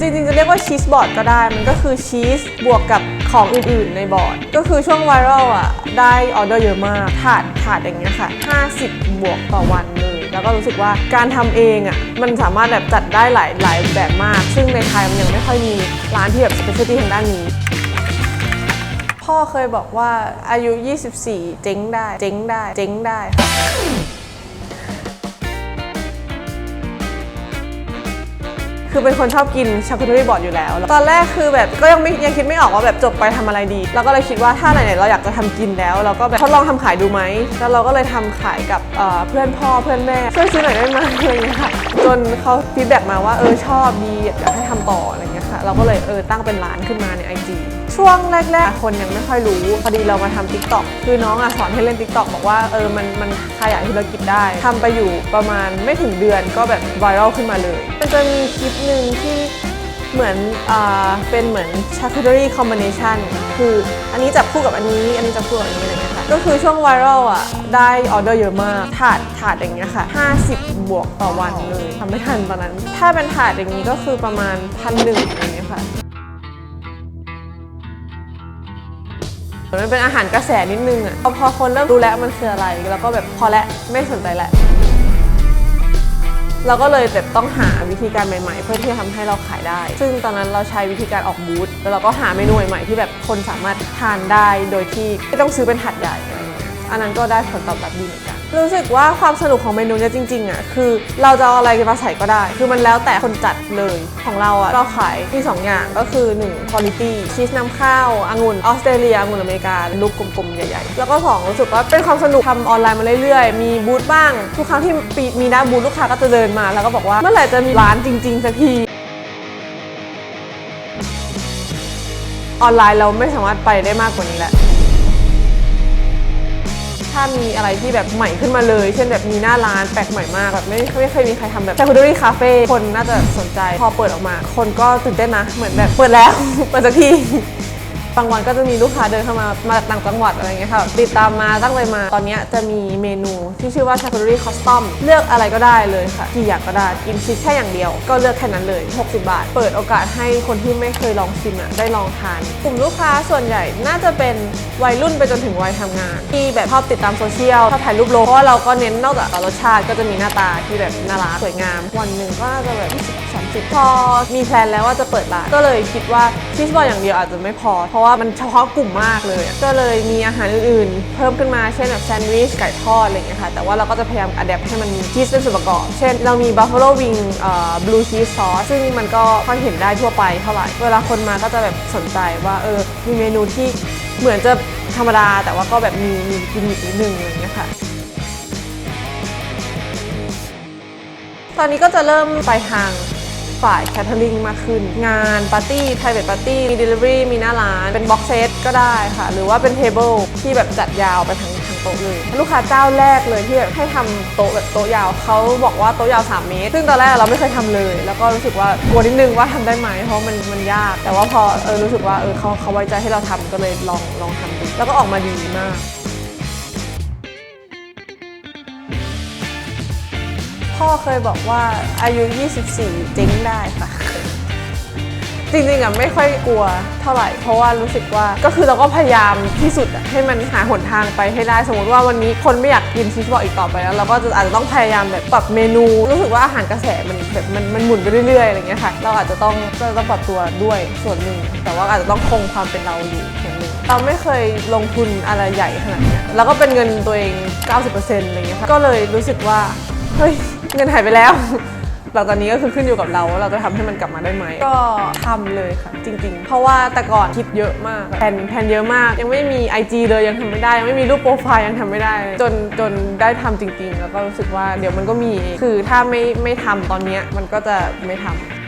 จริงๆ จะเรียกว่าชีสบอร์ดก็ได้ มันก็คือชีสบวกกับของอื่นๆในบอร์ด ก็คือช่วงไวรัลอะ ได้ออเดอร์เยอะมากถาดถาดอย่างเงี้ยค่ะ 50 บวกต่อวันเลย แล้วก็รู้สึกว่าการทำเองอะ มันสามารถแบบจัดได้หลายหลายแบบมาก ซึ่งในไทยมันยังไม่ค่อยมีร้านที่แบบสเปเชียลตี้ทางด้านนี้ พ่อเคยบอกว่าอายุ 24 เจ๊งได้ เจ๊งได้ เจ๊งได้ค่ะ คือเป็นคนชอบกินชาคุทูรี่บอร์ดอยู่แล้ว ตอนแรกคือแบบก็ยังไม่ยังคิดไม่ออกว่าแบบจบไปทำอะไรดีแล้วก็เลยคิดว่าถ้าไหนๆเราอยากจะทำกินแล้ว เราก็แบบทดลองทำขายดูไหม แล้วเราก็เลยทำขายกับเเพื่อนพ่อเพื่อนแม่ช่วยซื้อหน่อยได้ไหมอะไรอย่างเงี้ยค่ะจนเขาฟีดแบ็กมาว่าเออชอบดีอยากให้ทำต่ออะไร ค่ะ เราก็เลยเออตั้งเป็นร้านขึ้นมาใน IG ช่วงแรกๆ คนยังไม่ค่อยรู้ พอดีเรามาทำ t ิ k t o k คือน้องอะสอนให้เล่น t ิ k t o k บอกว่าเออมันมันขยายธุรกิจได้ทำไปอยู่ประมาณไม่ถึงเดือนก็แบบไวรัลขึ้นมาเลย มันจะมีคลิปหนึ่งที่เหมือนอ่าเป็นเหมือน charcuterie combination คืออันนี้จับคู่กับอันนี้ อันนี้จับคู่กับอันนี้อะไรเงี้ยค่ะ ก็คือช่วงไวรัลอะได้ออเดอร์เยอะมาก ถาดถาดอย่างเงี้ยค่ะ 50 บวกต่อวันเลยทำไม่ทันตอนนั้น ถ้าเป็นถาดอย่างนี้ก็คือประมาณพันหนึ่งอย่างเงี้ยค่ะ มันเป็นอาหารกระแสนิดนึงอะพอพอคนเริ่มรู้แล้วมันคืออะไร แล้วก็แบบพอแล้วไม่สนใจแล้ว เราก็เลยแบบต้องหาวิธีการใหม่ๆ เพื่อที่จะทำให้เราขายได้ ซึ่งตอนนั้นเราใช้วิธีการออกบูธแล้วเราก็หาเมนูใหม่ๆที่แบบคนสามารถทานได้โดยที่ไม่ต้องซื้อเป็นถาดใหญ่อะไรเงี้ยอันนั้นก็ได้ผลตอบรับดีเหมือนกัน รู้สึกว่าความสนุกของเมนูเนี้ยจริงๆอะคือเราจะเอาอะไรมาใส่ก็ได้ คือมันแล้วแต่คนจัดเลยของเราอะเราขายมีสองอย่างก็คือ1 quality ชีสนำข้าวองุ่นออสเตรเลียองุ่นอเมริกาลูกกลมๆ ใหญ่ๆ แล้วก็สองรู้สึกว่าเป็นความสนุกทำออนไลน์มาเรื่อยๆ มีบูธบ้าง ทุกครั้งที่ปีมีหน้าบูธลูกค้าก็จะเดินมา แล้วก็บอกว่าเมื่อไหร่จะมีร้านจริงๆสักทีออนไลน์เราไม่สามารถไปได้มากกว่านี้แล้ว ถ้ามีอะไรที่แบบใหม่ขึ้นมาเลย เช่นแบบมีหน้าร้านแปลกใหม่มากแบบไม่ไม่เคยมีใครทำแบบชาคูดรี่คาเฟ่คนน่าจะสนใจ พอเปิดออกมา คนก็ตื่นเต้นนะ เหมือนแบบเปิดแล้ว เปิดสักที บางวันก็จะมีลูกค้าเดินเข้ามามาจากต่างจังหวัดอะไรเงี้ยค่ะติดตามมาตั้งใจมาตอนนี้จะมีเมนูที่ชื่อว่าชาคูรี่คอสตอมเลือกอะไรก็ได้เลยค่ะกี่อย่างก็ได้กินชีสแค่อย่างเดียว ก็เลือกแค่นั้นเลย 60 บาท เปิดโอกาสให้คนที่ไม่เคยลองชิมอะได้ลองทาน กลุ่มลูกค้าส่วนใหญ่น่าจะเป็นวัยรุ่นไปจนถึงวัยทำงาน ที่แบบชอบติดตามโซเชียลชอบถ่ายรูปลงเพราะว่าเราก็เน้นนอกจากรสชาติก็จะมีหน้าตาที่แบบน่ารักสวยงาม วันหนึ่งก็น่าจะแบบ20 30พอมีแพลนแล้วว่าจะเปิดร้านก็เลยคิดว่าชีสบอลอย่างเดียวอาจจะไม่พอเพราะว่ามันเฉพาะกลุ่มมากเลย ก็เลยมีอาหารอื่นๆ เพิ่มขึ้นมาเช่นแบบแซนด์วิชไก่ทอดอะไรอย่างเงี้ยค่ะ แต่ว่าเราก็จะพยายามอัดแอปให้มันมีชีสเป็นส่วนประกอบ เช่น เรามี buffalo wing เอ่อบลูชีสซอสซึ่งมันก็ค่อยเห็นได้ทั่วไปเท่าไหร่ เวลาคนมาก็จะแบบสนใจว่าเออมีเมนูที่เหมือนจะธรรมดา แต่ว่าก็แบบมีมีกิมมิคนิดนึงอะไรอย่างเงี้ยค่ะตอนนี้ก็จะเริ่มไปทาง ฝ่ายแคทเทอริงมากขึ้น งานปาร์ตี้ private party มี delivery มีหน้าร้าน เป็นบ็อกเซตก็ได้ค่ะ หรือว่าเป็นเทเบิลที่แบบจัดยาวไปทั้งทั้งโต๊ะเลย ลูกค้าเจ้าแรกเลยที่แบบให้ทำโต๊ะแบบโต๊ะยาวเขาบอกว่าโต๊ะยาว 3 เมตร ซึ่งตอนแรกเราไม่เคยทำเลย แล้วก็รู้สึกว่ากลัวนิดนึงว่าทำได้ไหมเพราะมันมันยาก แต่ว่าพอเออรู้สึกว่าเออเขาเขาไว้ใจให้เราทำก็เลยลองลองทำดูแล้วก็ออกมาดีมาก พ่อเคยบอกว่าอายุ 24 เจ๊งได้ค่ะ จริงๆอะไม่ค่อยกลัวเท่าไหร่ เพราะว่ารู้สึกว่าก็คือเราก็พยายามที่สุดอะให้มันหาหนทางไปให้ได้ สมมติว่าวันนี้คนไม่อยากกินชีสบอลอีกต่อไปแล้ว เราก็จะอาจจะต้องพยายามแบบปรับเมนูรู้สึกว่าอาหารกระแสมันแบบมันมันหมุนไปเรื่อยๆอะไรเงี้ยค่ะ เราอาจจะต้องก็ต้องปรับตัวด้วยส่วนหนึ่งแต่ว่าอาจจะต้องคงความเป็นเราอยู่ส่วนหนึ่งเราไม่เคยลงทุนอะไรใหญ่ขนาดเนี้ยแล้วก็เป็นเงินตัวเอง 90%อะไรเงี้ยค่ะก็เลยรู้สึกว่า เฮ้ย เงินหายไปแล้ว หลังจากนี้ก็คือขึ้นอยู่กับเราว่าเราจะทำให้มันกลับมาได้ไหม ก็ทำเลยค่ะ จริง ๆ เพราะว่าแต่ก่อนคิดเยอะมากแผนแผนเยอะมาก ยังไม่มี IG เลยยังทำไม่ได้ ยังไม่มีรูปโปรไฟล์ยังทำไม่ได้ จนจนได้ทำจริง ๆ แล้วก็รู้สึกว่าเดี๋ยวมันก็มี คือถ้าไม่ไม่ทำตอนนี้มันก็จะไม่ทำ